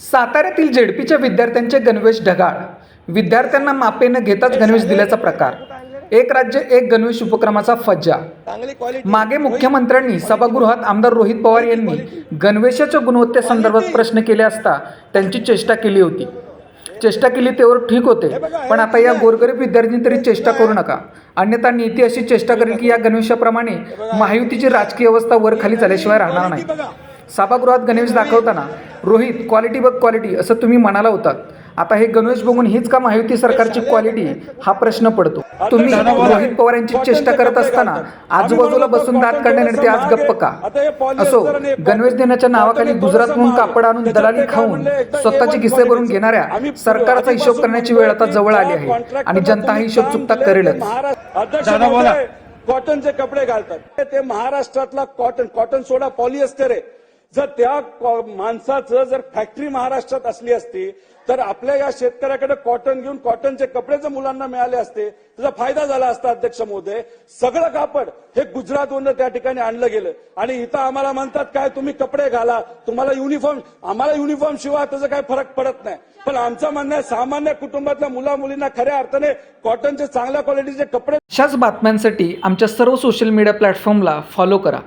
साताऱ्यातील जेडपीच्या विद्यार्थ्यांचे गणवेश ढगाळ. विद्यार्थ्यांना मापे न घेताच गणवेश दिल्याचा प्रकार. एक राज्य एक गणवेश उपक्रमाचा फज्जा. मागे मुख्यमंत्र्यांनी सभागृहात आमदार रोहित पवार यांनी गणवेशाच्या गुणवत्तेसंदर्भात प्रश्न केले असता त्यांची चेष्टा केली होती. चेष्टा केली तेवर ठीक होते पण आता या गोरगरीब विद्यार्थ्यांनी तरी चेष्टा करू नका. अन्यथा नीती अशी चेष्टा करेल की या गणवेशाप्रमाणे महायुतीची राजकीय अवस्था वर खाली झाल्याशिवाय राहणार नाही. सभागृहात गणवेश दाखवताना रोहित क्वालिटी बघ क्वालिटी असं तुम्ही म्हणाला होतात आता हे गणवेश बघून हीच का महायुती सरकारची क्वालिटी हा प्रश्न पडतो. तुम्ही रोहित पवार यांची चेष्टा करत असताना आजूबाजूला बसून दात काढण्याने ते आज गप्प का? असो गणवेश देण्याच्या नावाखाली गुजरातहून कापड आणून दलाली खाऊन स्वतःचे किस्से भरून घेणाऱ्या सरकारचा हिशोब करण्याची वेळ आता जवळ आली आहे आणि जनता हा हिशोब चुकता करेलच. कॉटनचे कपडे घालतात. ते महाराष्ट्रातला कॉटन कॉटन सोडा पॉलिएस्टर आहे. जर त्या माणसाचं जर फॅक्टरी महाराष्ट्रात असली असती तर आपल्या या शेतकऱ्याकडे कॉटन घेऊन कॉटनचे कपडे जर मुलांना मिळाले असते त्याचा फायदा झाला असता अध्यक्ष महोदय सगळं कापड हे गुजरातवरून त्या ठिकाणी आणलं गेलं. आणि इथं आम्हाला म्हणतात काय तुम्ही कपडे घाला तुम्हाला युनिफॉर्म आम्हाला युनिफॉर्म शिवाय त्याचा काय फरक पडत नाही. पण आमचं म्हणणं आहे सामान्य कुटुंबातल्या मुला मुलींना खऱ्या अर्थाने कॉटनचे चांगल्या क्वालिटीचे कपडे अशाच बातम्यांसाठी आमच्या सर्व सोशल मीडिया प्लॅटफॉर्मला फॉलो करा.